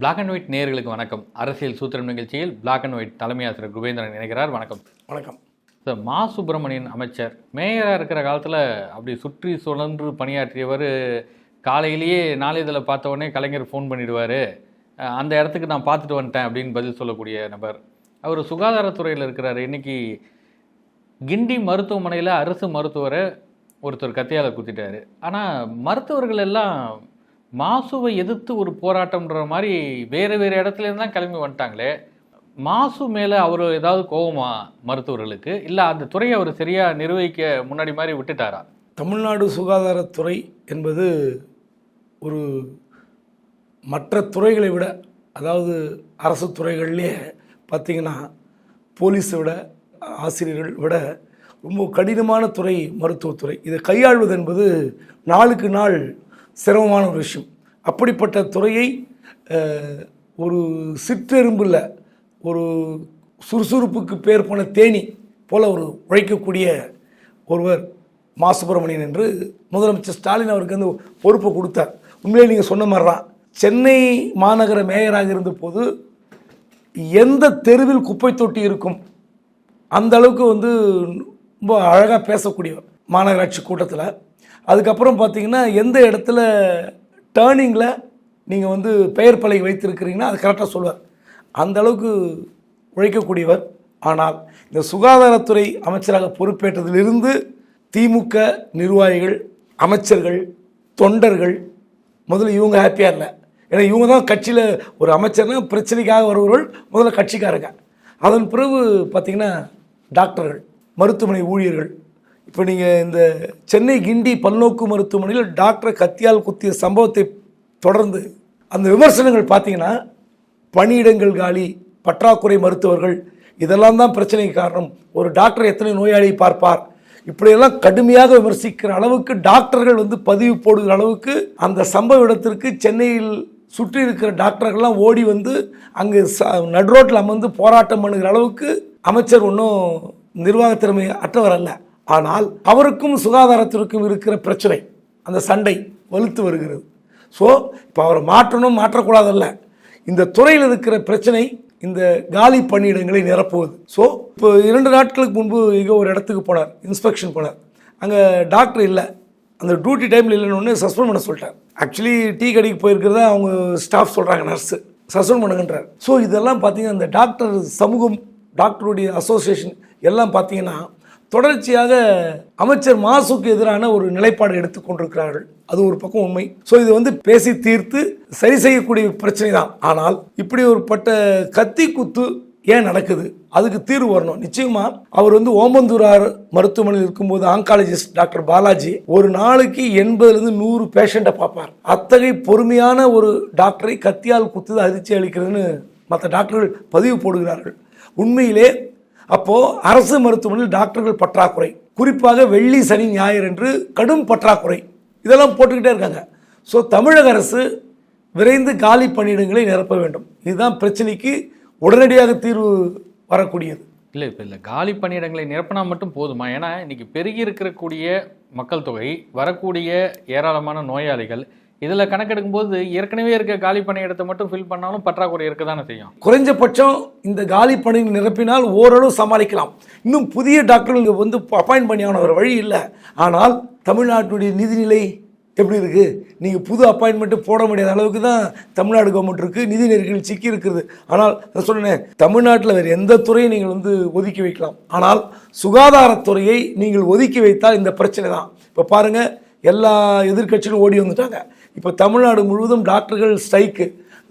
Black and white நேயர்களுக்கு வணக்கம். அரசியல் சூத்திரம் நிகழ்ச்சியில் பிளாக் அண்ட் ஒயிட் தலைமை ஆசிரியர் குபேந்திரன் இணைகிறார். வணக்கம். வணக்கம். சார் மா சுப்பிரமணியன் அமைச்சர் மேயராக இருக்கிற காலத்தில் அப்படி சுற்றி சுழன்று பணியாற்றியவர் காலையிலேயே நாளிதழை பார்த்த உடனே கலைஞர் ஃபோன் பண்ணிடுவார். அந்த இடத்துக்கு நான் பார்த்துட்டு வந்துட்டேன் அப்படின்னு பதில் சொல்லக்கூடிய நபர். அவர் சுகாதாரத்துறையில் இருக்கிறாரு. இன்னைக்கு கிண்டி மருத்துவமனையில் அரசு மருத்துவரை ஒருத்தர் கத்தியால் குத்திட்டாரு. ஆனால் மருத்துவர்கள் எல்லாம் மாசுவை எதிர்த்து ஒரு போராட்டம்ன்ற மாதிரி வேறு வேறு இடத்துல இருந்து தான் கிளம்பி வந்துட்டாங்களே. மாசு மேலே அவர் ஏதாவது கோபமா மருத்துவர்களுக்கு? இல்லை அந்த துறையை அவர் சரியாக நிர்வகிக்க முன்னாடி மாதிரி விட்டுட்டாரா? தமிழ்நாடு சுகாதாரத்துறை என்பது ஒரு மற்ற துறைகளை விட அதாவது அரசு துறைகள்லேயே பார்த்திங்கன்னா போலீஸை விட ஆசிரியர்கள் விட ரொம்ப கடினமான துறை மருத்துவத்துறை. இதை கையாள்வது என்பது நாளுக்கு நாள் சிரமமான ஒரு விஷயம். அப்படிப்பட்ட துறையை ஒரு சிற்றெரும்பில் ஒரு சுறுசுறுப்புக்கு பேர் போன தேனி போல் ஒரு உழைக்கக்கூடிய ஒருவர் மா சுப்பிரமணியன் என்று முதலமைச்சர் ஸ்டாலின் அவருக்கு அந்த பொறுப்பை கொடுத்தார். உண்மையிலே நீங்கள் சொன்ன மாதிரி தான் சென்னை மாநகர மேயராக இருந்தபோது எந்த தெருவில் குப்பை தொட்டி இருக்கும்? அந்த அளவுக்கு வந்து ரொம்ப அழகாக பேசக்கூடிய மாநகராட்சி கூட்டத்தில் அதுக்கப்புறம் பார்த்தீங்கன்னா எந்த இடத்துல டேர்னிங்கில் நீங்கள் வந்து பெயர் பலகை வைத்திருக்கிறீங்கன்னா அது கரெக்டாக சொல்லுவார் அந்த அளவுக்கு உழைக்கக்கூடியவர். ஆனால் இந்த சுகாதாரத்துறை அமைச்சராக பொறுப்பேற்றதிலிருந்து திமுக நிர்வாகிகள் அமைச்சர்கள் தொண்டர்கள் முதல்ல இவங்க ஹாப்பியாக இல்லை ஏன்னா இவங்க தான் கட்சியில் ஒரு அமைச்சர்னா பிரச்சனைக்காக வருபவர்கள் முதல்ல கட்சிக்காரங்க. அதன் பிறகு பார்த்திங்கன்னா டாக்டர்கள் மருத்துவமனை ஊழியர்கள் இப்போ நீங்கள் இந்த சென்னை கிண்டி பல்நோக்கு மருத்துவமனையில் டாக்டரை கத்தியால் குத்திய சம்பவத்தை தொடர்ந்து அந்த விமர்சனங்கள் பார்த்தீங்கன்னா பணியிடங்கள் காலி பற்றாக்குறை மருத்துவர்கள் இதெல்லாம் தான் பிரச்சனைக்கு காரணம். ஒரு டாக்டர் எத்தனை நோயாளியை பார்ப்பார்? இப்படியெல்லாம் கடுமையாக விமர்சிக்கிற அளவுக்கு டாக்டர்கள் வந்து பதிவு போடுகிற அளவுக்கு அந்த சம்பவ இடத்திற்கு சென்னையில் சுற்றி இருக்கிற டாக்டர்கள்லாம் ஓடி வந்து அங்கே ச நடுரோட்டில் அமர்ந்து போராட்டம் பண்ணுகிற அளவுக்கு அமைச்சர் ஒன்றும் நிர்வாக திறமை அற்றவர் அல்ல. ஆனால் அவருக்கும் சுகாதாரத்திற்கும் இருக்கிற பிரச்சனை அந்த சண்டை வலுத்து வருகிறது. ஸோ இப்போ அவரை மாற்றணும் மாற்றக்கூடாதல்ல. இந்த துறையில் இருக்கிற பிரச்சனை இந்த காலி பணியிடங்களை நிரப்புவது. ஸோ இப்போ இரண்டு நாட்களுக்கு முன்பு இங்கே ஒரு இடத்துக்கு போனார் இன்ஸ்பெக்ஷன் போனார். அங்கே டாக்டர் இல்லை. அந்த டியூட்டி டைமில் இல்லைன்னு சஸ்பெண்ட் பண்ண சொல்லிட்டார். ஆக்சுவலி டீ கடைக்கு போயிருக்கிறதா அவங்க ஸ்டாஃப் சொல்கிறாங்க நர்ஸு சஸ்பெண்ட் பண்ணுங்கன்றார். ஸோ இதெல்லாம் பார்த்தீங்கன்னா அந்த டாக்டர் சமூகம் டாக்டருடைய அசோசியேஷன் எல்லாம் பார்த்தீங்கன்னா தொடர்ச்சியாக அமைச்சர் மாசுக்கு எதிரான ஒரு நிலைப்பாடு எடுத்துக்கொண்டிருக்கிறார்கள் அது ஒரு பக்கம் உண்மை. ஸோ இது வந்து பேசி தீர்த்து சரி செய்யக்கூடிய பிரச்சனை தான். ஆனால் இப்படி ஒரு பட்ட கத்தி குத்து ஏன் நடக்குது? அதுக்கு தீர்வு வரணும். நிச்சயமா அவர் வந்து ஓமந்தூரார் மருத்துவமனையில் இருக்கும்போது ஆங்காலஜிஸ்ட் டாக்டர் பாலாஜி ஒரு நாளைக்கு எண்பதுலேருந்து நூறு பேஷண்ட்டை பார்ப்பார். அத்தகைய பொறுமையான ஒரு டாக்டரை கத்தியால் குத்துது அதிர்ச்சி அளிக்கிறதுன்னு மற்ற டாக்டர்கள் பதிவு போடுகிறார்கள். உண்மையிலே அப்போது அரசு மருத்துவமனையில் டாக்டர்கள் பற்றாக்குறை. குறிப்பாக வெள்ளி சனி ஞாயிறு என்று கடும் பற்றாக்குறை. இதெல்லாம் போட்டுக்கிட்டே இருக்காங்க. ஸோ தமிழக அரசு விரைந்து காலி பணியிடங்களை நிரப்ப வேண்டும். இதுதான் பிரச்சனைக்கு உடனடியாக தீர்வு வரக்கூடியது. இல்லை இப்போ இல்லை காலி பணியிடங்களை நிரப்பினா மட்டும் போதுமா? ஏன்னா இன்றைக்கி பெருகி இருக்கக்கூடிய மக்கள் தொகை வரக்கூடிய ஏராளமான நோயாளிகள் இதில் கணக்கெடுக்கும் போது ஏற்கனவே இருக்க காலி பணியிடத்தை மட்டும் ஃபில் பண்ணாலும் பற்றாக்குறை இருக்க தானே செய்யும். குறைஞ்சபட்சம் இந்த காலி பணி நிரப்பினால் ஓரளவு சமாளிக்கலாம். இன்னும் புதிய டாக்டர்கள் வந்து அப்பாயின்ட் பண்ணி ஆன ஒரு வழி இல்லை. ஆனால் தமிழ்நாட்டுடைய நிதிநிலை எப்படி இருக்குது நீங்கள் புது அப்பாயின்மெண்ட்டு போட முடியாத அளவுக்கு தான் தமிழ்நாடு கவர்மெண்ட் இருக்குது நிதி நெருக்கடியில் சிக்கி இருக்குது. ஆனால் நான் சொன்னேன் தமிழ்நாட்டில் வேறு எந்த துறையும் நீங்கள் வந்து ஒதுக்கி வைக்கலாம். ஆனால் சுகாதாரத்துறையை நீங்கள் ஒதுக்கி வைத்தால் இந்த பிரச்சனை தான். இப்போ பாருங்கள் எல்லா எதிர்கட்சிகளும் ஓடி வந்துட்டாங்க. இப்போ தமிழ்நாடு முழுவதும் டாக்டர்கள் ஸ்ட்ரைக்கு.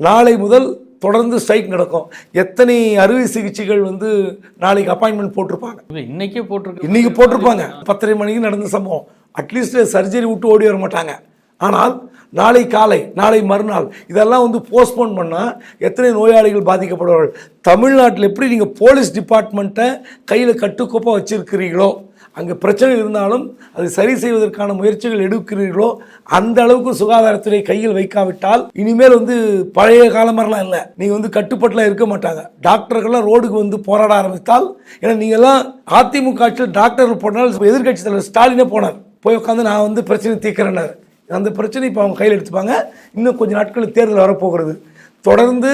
நாளை முதல் தொடர்ந்து ஸ்ட்ரைக் நடக்கும். எத்தனை அறுவை சிகிச்சைகள் வந்து நாளைக்கு அப்பாயின்மெண்ட் போட்டிருப்பாங்க. இன்னைக்கே போட்டிருக்கு இன்னைக்கு போட்டிருப்பாங்க. பத்தரை மணிக்கு நடந்த சம்பவம். அட்லீஸ்ட் சர்ஜரி விட்டு ஓடி வர மாட்டாங்க. ஆனால் நாளை காலை நாளை மறுநாள் இதெல்லாம் வந்து போஸ்ட்போன் பண்ணால் எத்தனை நோயாளிகள் பாதிக்கப்படுவார்கள்? தமிழ்நாட்டில் எப்படி நீங்கள் போலீஸ் டிபார்ட்மெண்ட்டை கையில் கட்டுக்கோப்பாக வச்சிருக்கிறீர்களோ? அங்கே பிரச்சனை இருந்தாலும் அது சரி செய்வதற்கான முயற்சிகள் எடுக்கிறீர்களோ அந்த அளவுக்கு சுகாதாரத்துறை கையில் வைக்காவிட்டால் இனிமேல் வந்து பழைய காலம் மாதிரிலாம் இல்லை. நீங்கள் வந்து கட்டுப்பாட்டில் இருக்க மாட்டாங்க. டாக்டர்கள்லாம் ரோடுக்கு வந்து போராட ஆரம்பித்தால் ஏன்னா நீங்கள்லாம் அதிமுக ஆட்சியில் டாக்டர்கள் போனால் எதிர்க்கட்சி தலைவர் ஸ்டாலினே போனார். போய் உட்காந்து நான் வந்து பிரச்சனை தீர்க்கிறேன்னார். அந்த பிரச்சனை இப்போ அவங்க கையில் எடுத்துப்பாங்க. இன்னும் கொஞ்சம் நாட்களில் தேர்தல் வரப்போகிறது. தொடர்ந்து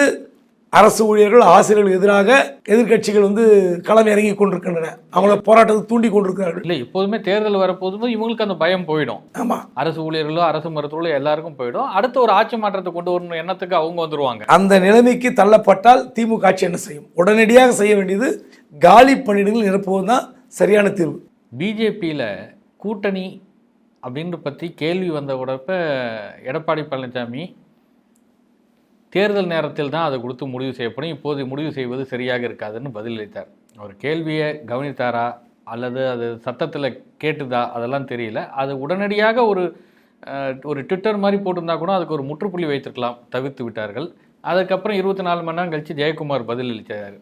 அரசு ஊழியர்கள் ஆசிரியர்கள் எதிராக எதிர்க்கட்சிகள் வந்து களம் இறங்கி கொண்டிருக்கின்றன. அவங்கள போராட்டத்தை தூண்டி கொண்டிருக்கிறார்கள். இல்லை எப்போதுமே தேர்தல் வரப்போதும் இவங்களுக்கு அந்த பயம் போயிடும். ஆமாம் அரசு ஊழியர்களோ அரசு மருத்துவர்களோ எல்லாருக்கும் போயிடும். அடுத்து ஒரு ஆட்சி மாற்றத்தை கொண்டு வரணும் எண்ணத்துக்கு அவங்க வந்துருவாங்க. அந்த நிலைமைக்கு தள்ளப்பட்டால் திமுக ஆட்சி என்ன செய்யும்? உடனடியாக செய்ய வேண்டியது காலி பணியிடங்கள் நிரப்புவது தான் சரியான தீர்வு. பிஜேபியில் கூட்டணி அப்படின்னு பற்றி கேள்வி வந்த உடப்ப எடப்பாடி பழனிசாமி தேர்தல் நேரத்தில் தான் அதை கொடுத்து முடிவு செய்யப்படும் இப்போது முடிவு செய்வது சரியாக இருக்காதுன்னு பதிலளித்தார். அவர் கேள்வியை கவனித்தாரா? அல்லது அது சத்தத்தில் கேட்டுதா? அதெல்லாம் தெரியல. அது உடனடியாக ஒரு ஒரு ட்விட்டர் மாதிரி போட்டிருந்தா கூட அதுக்கு ஒரு முற்றுப்புள்ளி வைத்திருக்கலாம். தவிர்த்து விட்டார்கள். அதுக்கப்புறம் இருபத்தி நாலு மணி நேரம் கழித்து ஜெயக்குமார் பதிலளித்தார்.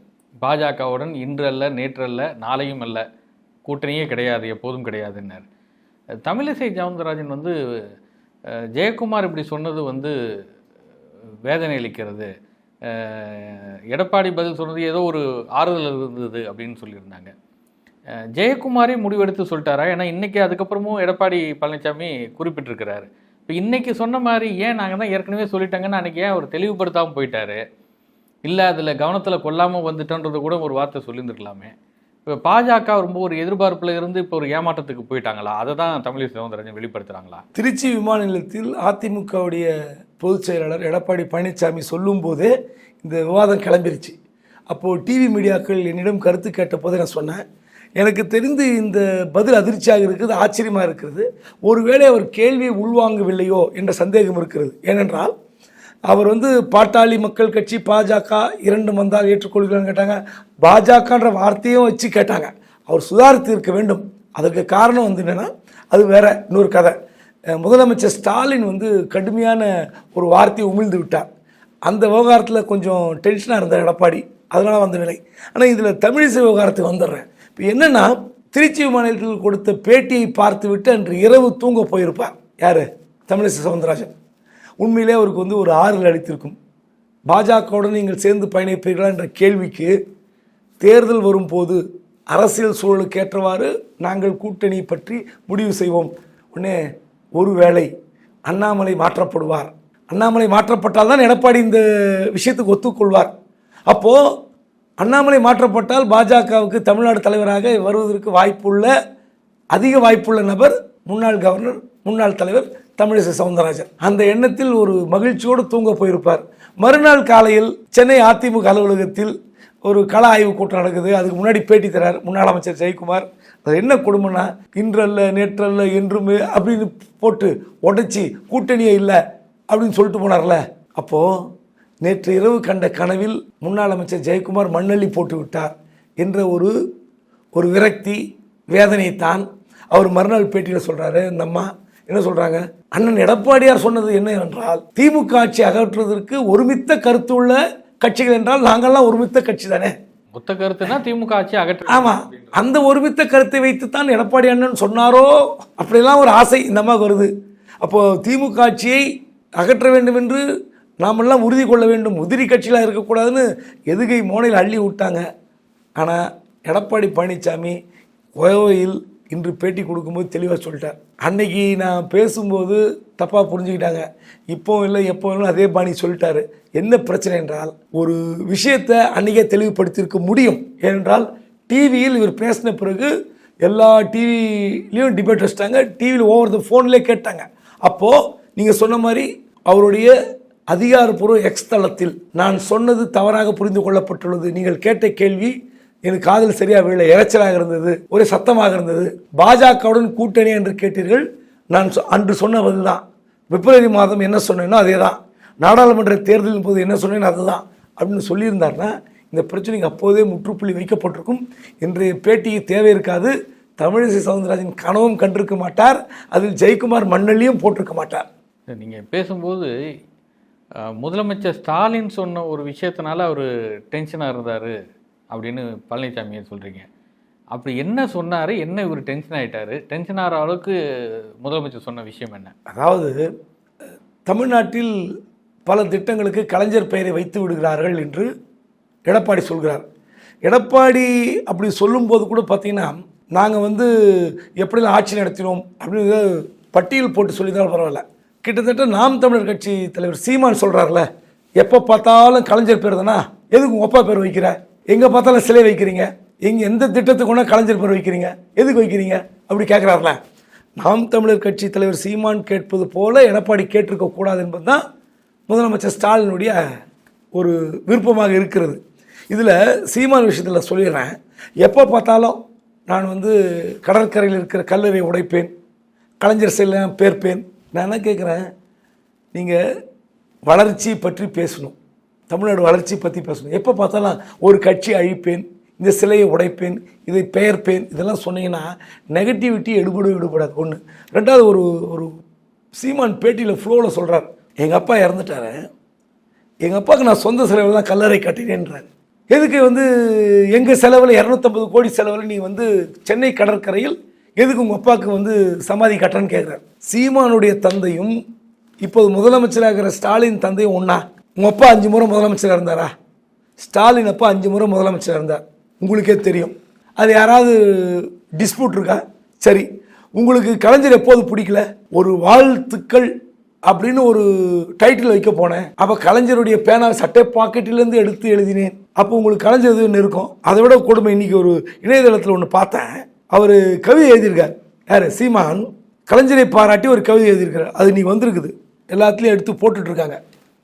பாஜகவுடன் இன்று அல்ல நேற்று அல்ல நாளையும் அல்ல. கூட்டணியே கிடையாது எப்போதும் கிடையாதுன்னார். தமிழிசை சவுந்தரராஜன் வந்து ஜெயக்குமார் இப்படி சொன்னது வந்து வேதனை அளிக்கிறது. எடப்பாடி பதில் சொன்னது ஏதோ ஒரு ஆறுதல் இருந்தது அப்படின்னு சொல்லியிருந்தாங்க. ஜெயக்குமாரே முடிவெடுத்து சொல்லிட்டாரா? ஏன்னா இன்னைக்கு அதுக்கப்புறமும் எடப்பாடி பழனிசாமி குறிப்பிட்டிருக்கிறாரு. இப்போ இன்றைக்கி சொன்ன மாதிரி ஏன் நாங்கள் தான் ஏற்கனவே சொல்லிட்டாங்கன்னு அன்னைக்கு ஏன் அவர் தெளிவுபடுத்தாமல் போயிட்டார்? இல்லை அதில் கவனத்தில் கொல்லாமல் வந்துட்டோன்றது கூட ஒரு வார்த்தை சொல்லியிருந்துருக்கலாமே. இப்போ பாஜக ரொம்ப ஒரு எதிர்பார்ப்பில் இருந்து இப்போ ஒரு ஏமாற்றத்துக்கு போயிட்டாங்களா? அதை தான் தமிழிசை சவுந்தரராஜன் வெளிப்படுத்துகிறாங்களா திருச்சி விமான நிலையத்தில் அதிமுகவுடைய பொதுச் செயலாளர் எடப்பாடி பழனிசாமி சொல்லும்போதே இந்த விவாதம் கிளம்பிருச்சு. அப்போது டிவி மீடியாக்கள் என்னிடம் கருத்து கேட்டபோது நான் சொன்னேன். எனக்கு தெரிந்து இந்த பதில் அதிர்ச்சியாக இருக்குது ஆச்சரியமாக இருக்கிறது. ஒருவேளை அவர் கேள்வியை உள்வாங்கவில்லையோ என்ற சந்தேகம் இருக்கிறது. ஏனென்றால் அவர் வந்து பாட்டாளி மக்கள் கட்சி பாஜக இரண்டு வந்தால் ஏற்றுக்கொள்கிறான்னு கேட்டாங்க. பாஜகன்ற வார்த்தையும் வச்சு கேட்டாங்க. அவர் சுதாரித்து இருக்க வேண்டும். அதற்கு காரணம் வந்து என்னென்னா அது வேற இன்னொரு கதை. முதலமைச்சர் ஸ்டாலின் வந்து கடுமையான ஒரு வார்த்தையை உமிழ்ந்து விட்டார். அந்த விவகாரத்தில் கொஞ்சம் டென்ஷனாக இருந்தார் எடப்பாடி. அதனால் வந்த நிலை. ஆனால் இதில் தமிழிசை விவகாரத்துக்கு வந்துடுறேன். இப்போ என்னென்னா திருச்சி விமான நிலையத்தில் கொடுத்த பேட்டியை பார்த்துவிட்டு அன்று இரவு தூங்க போயிருப்பார். யார்? தமிழிசை சவுந்தரராஜன். உண்மையிலே அவருக்கு வந்து ஒரு ஆறுதல் அளித்திருக்கும். பாஜகவுடன் நீங்கள் சேர்ந்து பயணிப்பீர்களா என்ற கேள்விக்கு தேர்தல் வரும்போது அரசியல் சூழலுக்கு ஏற்றவாறு நாங்கள் கூட்டணி பற்றி முடிவு செய்வோம். உடனே ஒருவேளை அண்ணாமலை மாற்றப்படுவார். அண்ணாமலை மாற்றப்பட்டால் தான் எடப்பாடி இந்த விஷயத்துக்கு ஒத்துக்கொள்வார். அப்போது அண்ணாமலை மாற்றப்பட்டால் பாஜகவுக்கு தமிழ்நாடு தலைவராக வருவதற்கு வாய்ப்புள்ள அதிக வாய்ப்புள்ள நபர் முன்னாள் கவர்னர் முன்னாள் தலைவர் தமிழிசை சவுந்தரராஜன். அந்த எண்ணத்தில் ஒரு மகிழ்ச்சியோடு தூங்க போயிருப்பார். மறுநாள் காலையில் சென்னை அதிமுக அலுவலகத்தில் ஒரு கள ஆய்வு கூட்டம் நடக்குது. அதுக்கு முன்னாடி பேட்டி தரார் முன்னாள் அமைச்சர் ஜெயக்குமார். அது என்ன கொடுமைனா இன்றல்ல நேற்றல்ல என்றுமே அப்படின்னு போட்டு உடைச்சி கூட்டணியே இல்லை அப்படின்னு சொல்லிட்டு போனார்ல. அப்போது நேற்று இரவு கண்ட கனவில் முன்னாள் அமைச்சர் ஜெயக்குமார் மண்ணள்ளி போட்டு விட்டார் என்ற ஒரு ஒரு விரக்தி வேதனைத்தான் அவர் மறுநாள் பேட்டியில் சொல்கிறாரு இந்த அம்மா என்ன சொல்கிறாங்க அண்ணன் எடப்பாடியார் சொன்னது என்ன என்றால் திமுக ஆட்சி அகற்றுவதற்கு ஒருமித்த கருத்துள்ள கட்சிகள் என்றால் நாங்கள்லாம் ஒருமித்த கட்சி தானே? மொத்த கருத்துனா திமுக ஆட்சி அகற்ற ஆமாம் அந்த ஒருமித்த கருத்தை வைத்துத்தான் எடப்பாடி அண்ணன் சொன்னாரோ? அப்படிலாம் ஒரு ஆசை இந்த அம்மாவுக்கு வருது. அப்போது திமுக ஆட்சியை அகற்ற வேண்டும் என்று நாமெல்லாம் உறுதி கொள்ள வேண்டும். உதிரி கட்சிகளாக இருக்கக்கூடாதுன்னு எதுகை மோனையில் அள்ளி விட்டாங்க. ஆனால் எடப்பாடி பழனிசாமி கோவையில் இன்று பேட்டி கொடுக்கும்போது தெளிவாக சொல்லிட்டார். அன்னைக்கு நான் பேசும்போது தப்பாக புரிஞ்சுக்கிட்டாங்க. இப்போ இல்லை எப்போ இல்லை அதே பாணி சொல்லிட்டாரு. என்ன பிரச்சனை என்றால் ஒரு விஷயத்தை அன்றைக்கே தெளிவுபடுத்தியிருக்க முடியும். ஏனென்றால் டிவியில் இவர் பேசின பிறகு எல்லா டிவிலையும் டிபேட் வச்சிட்டாங்க. டிவியில் ஓவர் த ஃபோன்லேயே கேட்டாங்க. அப்போது நீங்கள் சொன்ன மாதிரி அவருடைய அதிகாரப்பூர்வ எக்ஸ்தலத்தில் நான் சொன்னது தவறாக புரிந்து கொள்ளப்பட்டுள்ளது. நீங்கள் கேட்ட கேள்வி எனக்கு காதல் சரியாக விழல. இறைச்சலாக இருந்தது ஒரே சத்தமாக இருந்தது. பாஜகவுடன் கூட்டணி என்று கேட்டீர்கள். நான் சொ- அன்று சொன்ன பதில் தான் பிப்ரவரி மாதம் என்ன சொன்னேனோ அதே தான் நாடாளுமன்ற தேர்தலின் போது என்ன சொன்னேன்னு அதுதான். அப்படின்னு சொல்லியிருந்தாருன்னா இந்த பிரச்சனைக்கு அப்போதே முற்றுப்புள்ளி வைக்கப்பட்டிருக்கும். இன்றைய பேட்டிக்கு தேவை இருக்காது. தமிழிசை சவுந்தரராஜன் கனவும் கண்டிருக்க மாட்டார். அதில் ஜெயக்குமார் மண்ணல்லியும் போட்டிருக்க மாட்டார். நீங்கள் பேசும்போது முதலமைச்சர் ஸ்டாலின் சொன்ன ஒரு விஷயத்தினால அவர் டென்ஷனாக இருந்தார். அப்படின்னு பழனிசாமியை சொல்கிறீங்க அப்படி என்ன சொன்னார்? என்ன இவர் டென்ஷன் ஆகிட்டார் டென்ஷன் ஆகிற அளவுக்கு முதலமைச்சர் சொன்ன விஷயம் என்ன? அதாவது தமிழ்நாட்டில் பல திட்டங்களுக்கு கலைஞர் பெயரை வைத்து விடுகிறார்கள் என்று எடப்பாடி சொல்கிறார். எடப்பாடி அப்படி சொல்லும்போது கூட பார்த்தீங்கன்னா நாங்கள் வந்து எப்படிலாம் ஆட்சி நடத்தினோம் அப்படின்னு பட்டியல் போட்டு சொல்லியிருந்தாலும் பரவாயில்ல. கிட்டத்தட்ட நாம் தமிழர் கட்சி தலைவர் சீமான் சொல்கிறார்ல எப்போ பார்த்தாலும் கலைஞர் பேர் தானா? எதுக்கு உங்கள் அப்பா பேர் வைக்கிற? எங்கே பார்த்தாலும் சிலை வைக்கிறீங்க. எங்கே எந்த திட்டத்துக்கு கொண்டா கலைஞர் பேர் வைக்கிறீங்க. எதுக்கு வைக்கிறீங்க? அப்படி கேட்குறாருல நாம் தமிழர் கட்சி தலைவர் சீமான் கேட்பது போல எடப்பாடி கேட்டிருக்க கூடாது என்பது தான் முதலமைச்சர் ஸ்டாலினுடைய ஒரு விருப்பமாக இருக்கிறது. இதில் சீமான் விஷயத்தில் சொல்லிடுறேன். எப்போ பார்த்தாலும் நான் வந்து கடற்கரையில் இருக்கிற கல்லறை உடைப்பேன். கலைஞர் செல்ல பேர்ப்பேன். நான் என்ன கேட்குறேன் நீங்கள் வளர்ச்சி பற்றி பேசணும். தமிழ்நாடு வளர்ச்சி பற்றி பேசணும். எப்போ பார்த்தாலும் ஒரு கட்சி அழிப்பேன் இந்த சிலையை உடைப்பேன் இதை பெயர்ப்பேன் இதெல்லாம் சொன்னீங்கன்னா நெகட்டிவிட்டி எடுபடும் எடுபடாது. ஒன்று ரெண்டாவது ஒரு ஒரு சீமான் பேட்டியில் ஃப்ளோவில் சொல்கிறார் எங்கள் அப்பா இறந்துட்டாரு. எங்கள் அப்பாவுக்கு நான் சொந்த செலவில் தான் கல்லறை கட்டினேன்றார். எதுக்கு வந்து எங்கள் செலவில் இரநூத்தம்பது கோடி செலவில் நீ வந்து சென்னை கடற்கரையில் எதுக்கு உங்கள் அப்பாவுக்கு வந்து சமாதி கட்டன்னு கேட்குறாரு சீமானுடைய தந்தையும் இப்போது முதலமைச்சராக இருக்கிற ஸ்டாலின் தந்தையும் ஒன்றா உங்கள் அப்பா அஞ்சு முறை முதலமைச்சராக இருந்தாரா? ஸ்டாலின் அப்பா அஞ்சு முறை முதலமைச்சராக இருந்தார். உங்களுக்கே தெரியும். அது யாராவது டிஸ்பியூட் இருக்கா? சரி. உங்களுக்கு கலைஞர் எப்போது பிடிக்கல? ஒரு வாழ்த்துக்கள் அப்படின்னு ஒரு டைட்டில் வைக்க போனேன். அப்போ கலைஞருடைய பேனா சட்டை பாக்கெட்டிலேருந்து எடுத்து எழுதினேன். அப்போ உங்களுக்கு கலைஞர் எதுவும் இருக்கும் அதை விட கொடுமை. இன்னைக்கு ஒரு இணையதளத்தில் ஒன்று பார்த்தேன். அவர் கவிதை எழுதியிருக்கார். யார்? சீமான். கலைஞரை பாராட்டி ஒரு கவிதை எழுதியிருக்கார் அது நீ வந்திருக்குது. எல்லாத்துலேயும் எடுத்து போட்டுட்ருக்காங்க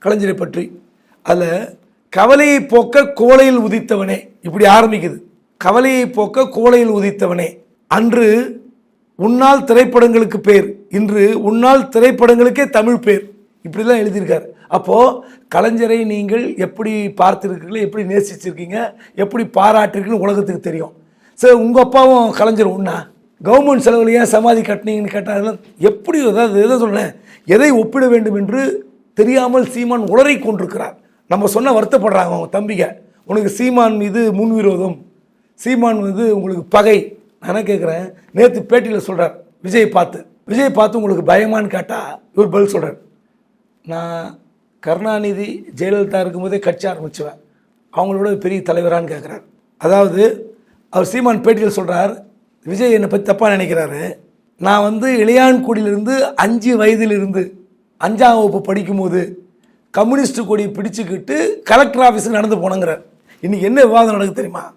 கலைஞரை பற்றி. அதில் கவலையை போக்க கோலையில் உதித்தவனே. இப்படி ஆரம்பிக்குது. கவலையை போக்க கோலையில் உதித்தவனே. அன்று உன்னால் திரைப்படங்களுக்கு பேர். இன்று உன்னால் திரைப்படங்களுக்கே தமிழ் பேர். இப்படிலாம் எழுதியிருக்காரு. அப்போது கலைஞரை நீங்கள் எப்படி பார்த்துருக்கீங்களோ எப்படி நேசிச்சிருக்கீங்க? எப்படி பாராட்டிருக்கீங்கன்னு உலகத்துக்கு தெரியும். சரி உங்கள் அப்பாவும் கலைஞர் உண்ணா? கவர்மெண்ட் செலவில் ஏன் சமாதி கட்டினீங்கன்னு கேட்டாலும் எப்படி அதாவது எதை சொன்னேன் எதை ஒப்பிட வேண்டும் என்று தெரியாமல் சீமான் உளறி கொண்டிருக்கிறார். நம்ம சொன்ன வருத்தப்படுறாங்க அவங்க தம்பிக உனக்கு சீமான் மீது முன்விரோதம் சீமான் மீது உங்களுக்கு பகை. நான் கேட்குறேன் நேற்று பேட்டியில் சொல்கிறார் விஜய் பார்த்து. விஜய் பார்த்து உங்களுக்கு பயமான்னு கேட்டால் இவர் பதில் சொல்கிறார் நான் கருணாநிதி ஜெயலலிதா இருக்கும்போதே கட்சி ஆரம்பிச்சுவேன். அவங்களோட பெரிய தலைவரான்னு கேட்குறாரு அதாவது அவர் சீமான் பேட்டியில் சொல்கிறார் விஜய் என்னை பற்றி தப்பாக நினைக்கிறாரு. நான் வந்து இளையான்குடியிலிருந்து அஞ்சு வயதிலிருந்து அஞ்சாம் வகுப்பு படிக்கும்போது கம்யூனிஸ்ட் கொடியை பிடிச்சிக்கிட்டு கலெக்டர் ஆஃபீஸுக்கு நடந்து போனங்கிறார். இன்றைக்கி என்ன விவாதம் நடக்குது தெரியுமா?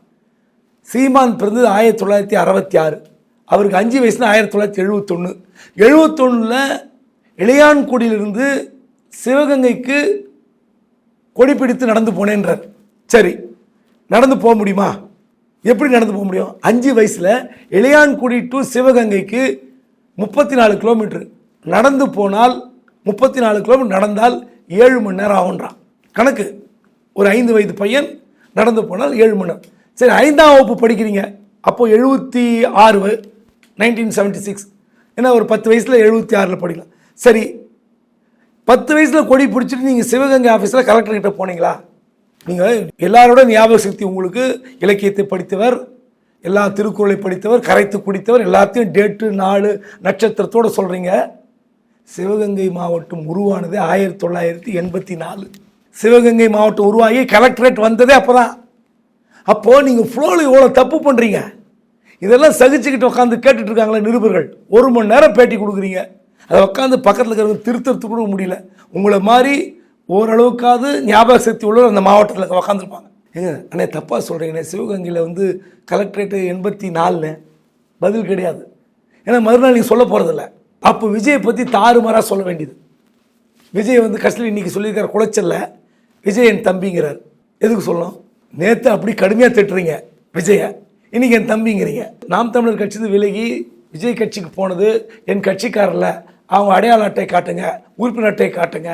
சீமான் பிறந்தது ஆயிரத்தி தொள்ளாயிரத்தி அறுபத்தி ஆறு. அவருக்கு அஞ்சு வயசுல ஆயிரத்தி தொள்ளாயிரத்தி எழுபத்தொன்று எழுபத்தொன்னில் இளையான்குடியிலிருந்து சிவகங்கைக்கு கொடி பிடித்து நடந்து போனேன்றார். சரி நடந்து போக முடியுமா? எப்படி நடந்து போக முடியும்? அஞ்சு வயசில் இளையான்குடி டு சிவகங்கைக்கு முப்பத்தி நாலு கிலோமீட்டர் நடந்து போனால் முப்பத்தி நாலு கிலோமீட்டர் நடந்தால் ஏழு மணி நேரம் ஆகுன்றான் கணக்கு. ஒரு ஐந்து வயது பையன் நடந்து போனால் ஏழு மணி நேரம். சரி ஐந்தாம் வகுப்பு படிக்கிறீங்க. அப்போது எழுபத்தி ஆறு நைன்டீன் செவன்ட்டி சிக்ஸ் ஏன்னா ஒரு பத்து வயசில் எழுபத்தி ஆறில் படிக்கலாம். சரி பத்து வயசில் கொடி பிடிச்சிட்டு நீங்கள் சிவகங்கை ஆஃபீஸில் கலெக்டர் கிட்ட போனீங்களா? நீங்கள் எல்லாரோட ஞாபக சக்தி உங்களுக்கு இலக்கியத்தை படித்தவர் எல்லா திருக்குறளை படித்தவர் கரைத்து குடித்தவர் எல்லாத்தையும் டேட்டு நாலு நட்சத்திரத்தோடு சொல்கிறீங்க சிவகங்கை மாவட்டம் உருவானது ஆயிரத்தி தொள்ளாயிரத்தி எண்பத்தி நாலு. சிவகங்கை மாவட்டம் உருவாகி கலெக்டரேட் வந்ததே அப்போ தான் அப்போது நீங்கள் ஃப்ளோவில் இவ்வளோ தப்பு பண்ணுறீங்க இதெல்லாம் சகிச்சுக்கிட்டு உட்காந்து கேட்டுட்டு இருக்காங்களே நிருபர்கள். ஒரு மணி நேரம் பேட்டி கொடுக்குறீங்க. அதை உட்காந்து பக்கத்தில் இருக்கிறவங்க திருத்தறதுக்கு கூட முடியல. உங்களை மாதிரி ஓரளவுக்காவது ஞாபக சக்தி உள்ளவர் அந்த மாவட்டத்தில் உட்காந்துருப்பாங்க ஏங்க அண்ணே தப்பாக சொல்கிறீங்கண்ணே சிவகங்கையில் வந்து கலெக்டரேட்டு எண்பத்தி நாலில் பதில் கிடையாது. ஏன்னா மறுநாள் நீங்கள் சொல்ல போகிறதில்ல அப்போ விஜயை பற்றி தாறுமாறாக சொல்ல வேண்டியது. விஜய் வந்து கஷ்டம் இன்றைக்கி சொல்லியிருக்கிற குளைச்சல்ல விஜய் என் தம்பிங்கிறார். எதுக்கு சொல்லணும்? நேற்று அப்படி கடுமையாக திட்டுறீங்க விஜயை. இன்றைக்கி என் தம்பிங்கிறீங்க. நாம் தமிழர் கட்சி விலகி விஜய் கட்சிக்கு போனது என் கட்சிக்காரரில். அவங்க அடையாள அட்டை காட்டுங்க உறுப்பினர் அட்டை காட்டுங்க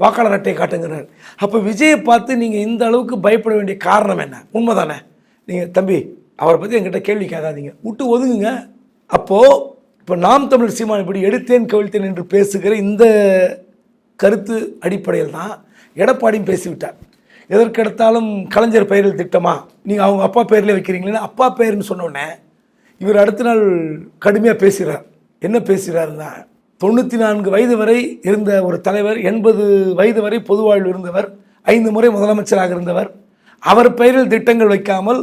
வாக்காளர் அட்டை காட்டுங்கிறார். அப்போ விஜயை பார்த்து நீங்கள் இந்த அளவுக்கு பயப்பட வேண்டிய காரணம் என்ன? உண்மைதானே? நீங்கள் தம்பி அவரை பற்றி என்கிட்ட கேள்வி கேட்காதீங்க. விட்டு ஒதுங்குங்க. அப்போது இப்போ நாம் தமிழ் சீமான் இப்படி எடுத்தேன் கவிழ்த்தேன் என்று பேசுகிற இந்த கருத்து அடிப்படையில் தான் எடப்பாடியும் பேசிவிட்டார். எதற்கெடுத்தாலும் கலைஞர் பெயரில் திட்டமா? நீங்கள் அவங்க அப்பா பெயரில் வைக்கிறீங்களேன்னு அப்பா பெயர்னு சொன்னோடனே இவர் அடுத்த நாள் கடுமையாக பேசுகிறார் என்ன பேசுகிறாருன்னா தொண்ணூற்றி நான்கு வயது வரை இருந்த ஒரு தலைவர் எண்பது வயது வரை பொதுவாழ்வு இருந்தவர் ஐந்து முறை முதலமைச்சராக இருந்தவர் அவர் பெயரில் திட்டங்கள் வைக்காமல்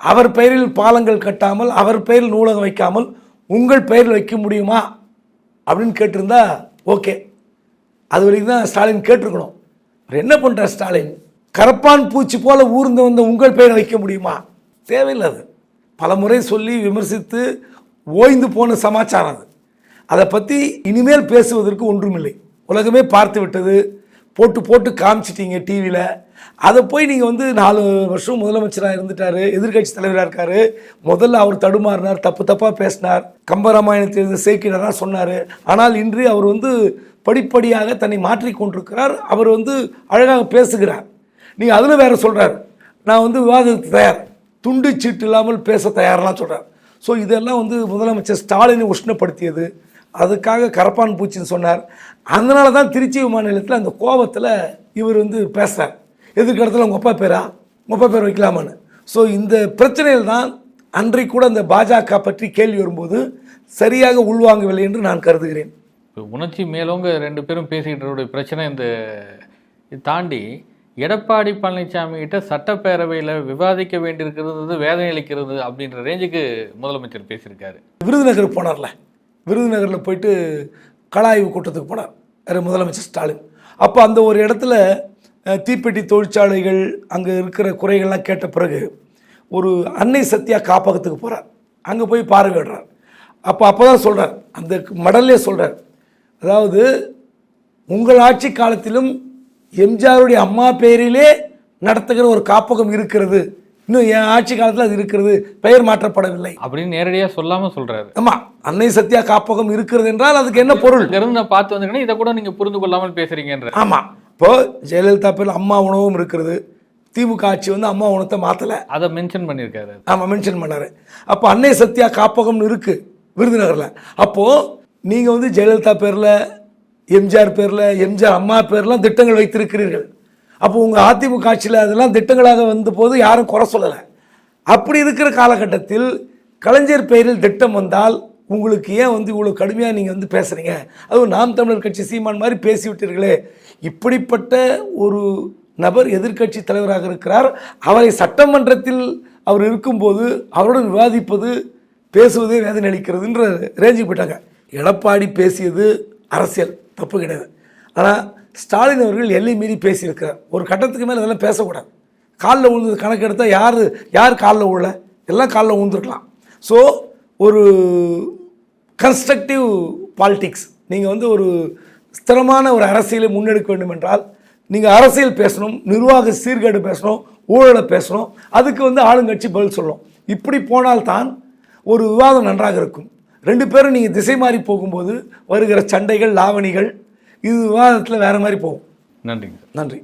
அவர் பெயரில் பாலங்கள் கட்டாமல் அவர் பெயரில் நூலகம் வைக்காமல் உங்கள் பெயரில் வைக்க முடியுமா? அப்படின்னு கேட்டிருந்தா ஓகே. அது வரைக்கும் தான் ஸ்டாலின் கேட்டிருக்கணும். அவர் என்ன பண்றார் ஸ்டாலின்? கரப்பான் பூச்சி போல் ஊர்ந்து வந்த உங்கள் பெயரை வைக்க முடியுமா? தேவையில்லை அது. பல முறை சொல்லி விமர்சித்து ஓய்ந்து போன சமாச்சாரம் அது. அதை பற்றி இனிமேல் பேசுவதற்கு ஒன்றுமில்லை. உலகமே பார்த்து விட்டது. போட்டு போட்டு காமிச்சிட்டீங்க டிவியில் அதை போய் நீங்கள் வந்து நாலு வருஷம் முதலமைச்சராக இருந்துட்டார் எதிர்க்கட்சி தலைவராக இருக்கார். முதல்ல அவர் தடுமாறினார் தப்பு தப்பாக பேசினார். கம்பராமாயணத்தில் இருந்த சேக்கிடாராக சொன்னார். ஆனால் இன்று அவர் வந்து படிப்படியாக தன்னை மாற்றிக்கொண்டிருக்கிறார் அவர் வந்து அழகாக பேசுகிறார். நீங்கள் அதில் வேறு சொல்கிறார் நான் வந்து விவாதத்துக்கு தயார். துண்டு சீட்டு இல்லாமல் பேச தயாரெலாம் சொல்கிறார் ஸோ இதெல்லாம் வந்து முதலமைச்சர் ஸ்டாலினை உஷ்ணப்படுத்தியது. அதுக்காக கரப்பான் பூச்சின்னு சொன்னார். அதனால தான் திருச்சி விமான நிலையத்தில் அந்த கோபத்தில் இவர் வந்து பேசுகிறார் எதிர்காலத்தில் உங்கள் அப்பா பேரா? உங்கள் அப்பா பேர் வைக்கலாமான்னு. ஸோ இந்த பிரச்சனையில் தான் அன்றைக்கு கூட அந்த பாஜக பற்றி கேள்வி வரும்போது சரியாக உள்வாங்கவில்லை என்று நான் கருதுகிறேன். உணர்ச்சி மேலோங்க ரெண்டு பேரும் பேசிக்கிட்ட பிரச்சனை இந்த தாண்டி எடப்பாடி பழனிசாமி கிட்ட சட்டப்பேரவையில் விவாதிக்க வேண்டியிருக்கிறது வேதனை அளிக்கிறது அப்படின்ற ரேஞ்சுக்கு முதலமைச்சர் பேசியிருக்காரு. விருதுநகர் போனார்ல. விருதுநகரில் போயிட்டு கலாய்வு கூட்டத்துக்கு போனார். வேறு முதலமைச்சர் ஸ்டாலின். அப்போ அந்த ஒரு இடத்துல தீப்பெட்டி தொழிற்சாலைகள் அங்கே இருக்கிற குறைகள்லாம் கேட்ட பிறகு ஒரு அன்னை சத்யா காப்பகத்துக்கு போகிறார் அங்கே போய் பார்வையிடுறார். அப்போ அப்போ தான் சொல்கிறார் அந்த மடல்லே சொல்கிறார் அதாவது உங்கள் ஆட்சி காலத்திலும் எம்ஜிஆருடைய அம்மா பேரிலே நடத்துகிற ஒரு காப்பகம் இருக்கிறது. இன்னும் என் ஆட்சி காலத்தில் அது இருக்கிறது பெயர் மாற்றப்படவில்லை. அப்படின்னு நேரடியாக சொல்லாமல் சொல்கிறாரு ஆமா அன்னை சத்யா காப்பகம் இருக்கிறது என்றால் அதுக்கு என்ன பொருள்? இருந்து நான் பார்த்து வந்திருக்கேன் இதை கூட நீங்கள் புரிந்து கொள்ளாமல் பேசுறீங்கன்ற. ஆமா இப்போ ஜெயலலிதா பேரில் அம்மா உணவும் இருக்கிறது. திமுக ஆட்சி வந்து அம்மா உணத்தை மாற்றலை அதை மென்ஷன் பண்ணியிருக்காரு. ஆமாம் மென்ஷன் பண்ணாரு. அப்போ அன்னை சத்யா காப்பகம்னு இருக்கு விருதுநகரில். அப்போது நீங்கள் வந்து ஜெயலலிதா பேரில் எம்ஜிஆர் பேரில் எம்ஜிஆர் அம்மா பேர்லாம் திட்டங்கள் வைத்திருக்கிறீர்கள். அப்போ உங்கள் அதிமுக ஆட்சியில் அதெல்லாம் திட்டங்களாக வந்த போது யாரும் குறை சொல்லலை. அப்படி இருக்கிற காலகட்டத்தில் கலைஞர் பெயரில் திட்டம் வந்தால் உங்களுக்கு ஏன் வந்து இவ்வளோ கடுமையாக நீங்கள் வந்து பேசுகிறீங்க அதுவும் நாம் தமிழர் கட்சி சீமான் மாதிரி பேசிவிட்டீர்களே. இப்படிப்பட்ட ஒரு நபர் எதிர்க்கட்சி தலைவராக இருக்கிறார். அவரை சட்டமன்றத்தில் அவர் இருக்கும்போது அவருடன் விவாதிப்பது பேசுவதே வேதனை அளிக்கிறதுன்ற ரேஞ்சுக்கு போயிட்டாங்க. எடப்பாடி பேசியது அரசியல் தப்பு கிடையாது. ஆனால் ஸ்டாலின் அவர்கள் எல்லை மீறி பேசியிருக்கிறார். ஒரு கட்டத்துக்கு மேலே அதெல்லாம் பேசக்கூடாது. காலில் விழுந்தது கணக்கெடுத்தால் யார் யார் காலில் விழல எல்லாம் காலில் விழுந்துருக்கலாம் ஸோ ஒரு கன்ஸ்ட்ரக்டிவ் பாலிட்டிக்ஸ் நீங்கள் வந்து ஒரு ஸ்திரமான ஒரு அரசியலை முன்னெடுக்க வேண்டும் என்றால் நீங்கள் அரசியல் பேசணும் நிர்வாக சீர்கேடு பேசணும் ஊழலை பேசணும் அதுக்கு வந்து ஆளுங்கட்சி பதில் சொல்லணும் இப்படி போனால்தான் ஒரு விவாதம் நன்றாக இருக்கும். ரெண்டு பேரும் நீங்கள் திசை மாறி போகும்போது வருகிற சண்டைகள் லாவணிகள் இது விவாதத்தில் வேறு மாதிரி போகும். நன்றிங்க. நன்றி.